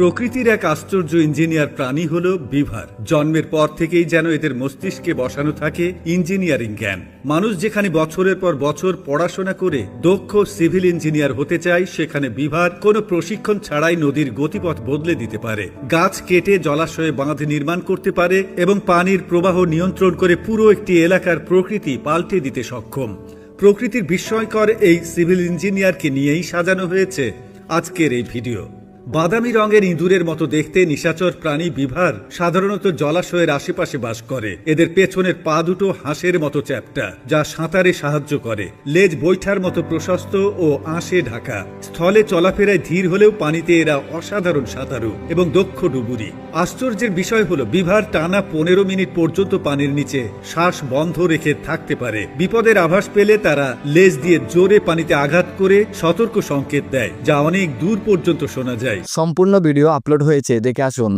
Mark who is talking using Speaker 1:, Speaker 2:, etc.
Speaker 1: প্রকৃতির এক আশ্চর্য ইঞ্জিনিয়ার প্রাণী হল বিভার। জন্মের পর থেকেই যেন এদের মস্তিষ্কে বসানো থাকে ইঞ্জিনিয়ারিং জ্ঞান। মানুষ যেখানে বছরের পর বছর পড়াশোনা করে দক্ষ সিভিল ইঞ্জিনিয়ার হতে চায়, সেখানে বিভার কোনো প্রশিক্ষণ ছাড়াই নদীর গতিপথ বদলে দিতে পারে। গাছ কেটে জলাশয়ে বাঁধ নির্মাণ করতে পারে এবং পানির প্রবাহ নিয়ন্ত্রণ করে পুরো একটি এলাকার প্রকৃতি পাল্টে দিতে সক্ষম। প্রকৃতির বিস্ময়কর এই সিভিল ইঞ্জিনিয়ারকে নিয়েই সাজানো হয়েছে আজকের এই ভিডিও। বাদামি রঙের ইঁদুরের মতো দেখতে নিশাচর প্রাণী বিভার সাধারণত জলাশয়ের আশেপাশে বাস করে। এদের পেছনের পা দুটো হাঁসের মতো চ্যাপ্টা, যা সাঁতারে সাহায্য করে। লেজ বৈঠার মতো প্রশস্ত ও আঁশে ঢাকা। স্থলে চলাফেরায় ধীর হলেও পানিতে এরা অসাধারণ সাঁতারু এবং দক্ষ ডুবুরি। আশ্চর্যের বিষয় হলো, বিভার টানা পনেরো মিনিট পর্যন্ত পানির নিচে শ্বাস বন্ধ রেখে থাকতে পারে। বিপদের আভাস পেলে তারা লেজ দিয়ে জোরে পানিতে আঘাত করে সতর্ক সংকেত দেয়, যা অনেক দূর পর্যন্ত শোনা যায়।
Speaker 2: সম্পূর্ণ ভিডিও আপলোড হয়েছে দেখে আসুন।